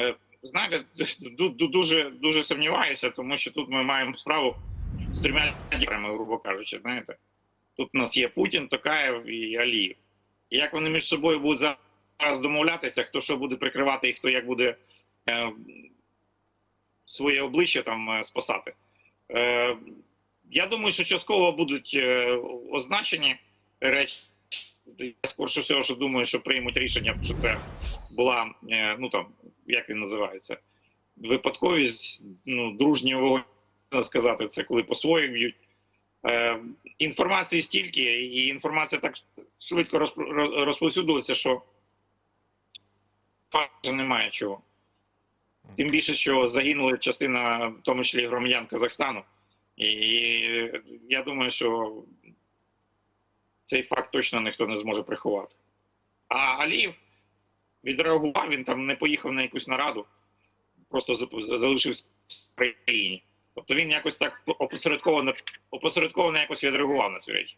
Е, Знаєте, ду- ду- дуже дуже сумніваюся, тому що тут ми маємо справу з трьома діями, грубо кажучи. Знаєте, тут у нас є Путін, Токаєв і Алієв. І як вони між собою будуть зараз домовлятися, хто що буде прикривати і хто як буде е, своє обличчя там е, спасати. Е, я думаю, що частково будуть е, означені речі. Я скорше всього, що думаю, що приймуть рішення, що це була, ну там, як він називається, випадковість, ну, дружній вогонь, можна сказати, це коли по своїх б'ють. Е, інформації стільки, і інформація так швидко розповсюдилася, що вже немає чого. Тим більше, що загинула частина, в тому числі громадян Казахстану. І я думаю, що цей факт точно ніхто не зможе приховати. А Алієв відреагував, він там не поїхав на якусь нараду, просто залишився в країні. Тобто він якось так опосередковано, опосередковано якось відреагував на цю річ.